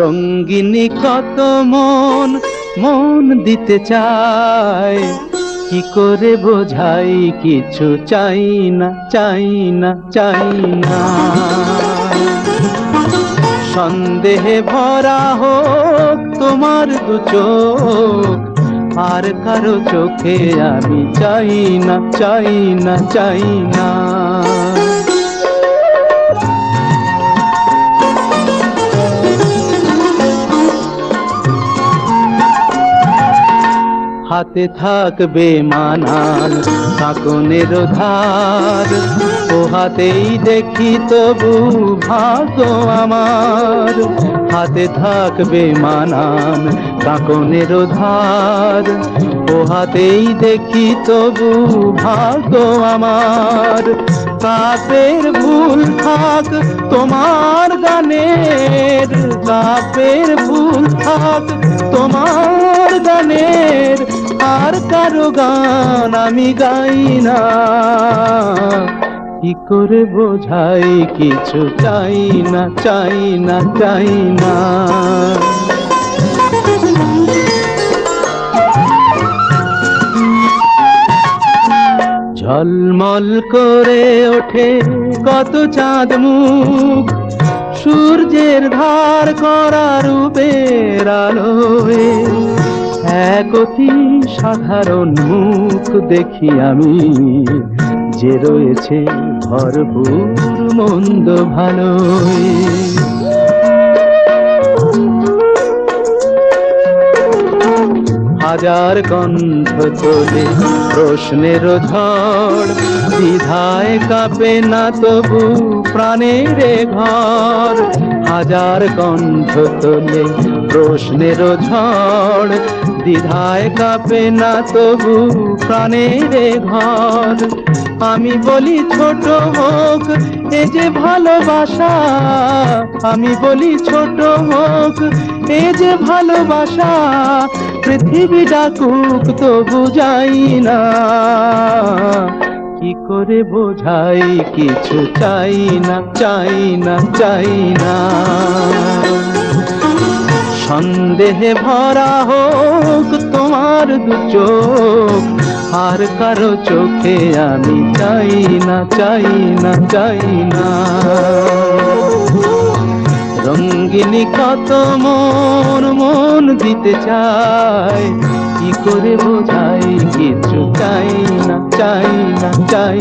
রঙ্গিনী কত মন মন দিতে চায়। কি করে বোঝাই, কিছু চাই না চাই না চাই না। সন্দেহে ভরা হোক তোমার দু চোখ, আর কারও চোখে আমি চাই না চাই না চাই না। হাতে থাকবে মানান কাকনের ধার। ও হাতেই দেখি তবু ভাগ্য আমার। হাতে থাকবে মানান কাকনের ধার। ও হাতেই দেখি তবু ভাগ্য আমার। কাপের ভুল থাক তোমার গানের। কাপের ভুল থাক আর কারও গান আমি গাই না। কি করে বোঝাই কিছু চাই না চাই না চাই না। ঝলমল করে ওঠে কত চাঁদ মুখ। সূর্যের ধার করা রূপের আলোয় এক অতি সাধারণ মুখ দেখি আমি যে রয়েছে ভরপুর মন্দ ভালোই। হাজার কণ্ঠ তোলে প্রশ্নের ঝড়। দ্বিধায় কাঁপে না তবু প্রাণের ঘর। হাজার কণ্ঠ তোলে, প্রশ্নের ঝড়। দ্বিধায় কাঁপে না তবু প্রাণের ঘর। আমি বলি, ছোট হোক এ যে ভালোবাসা, আমি বলি ছোট হোক এ যে ভালোবাসা, পৃথিবী ডাকুক তো বুঝাই না। কি করে বোঝাই, কিছু চাই না চাই না চাই না। সন্দেহে ভরা হোক তোমার দু চোখ আর কারও চোখে, আমি চাই না চাই না চাই না। রঙ্গিনী কত মন মন দিতে চায়, কি করে বোঝাই কিছু চাই না চাই না, চাই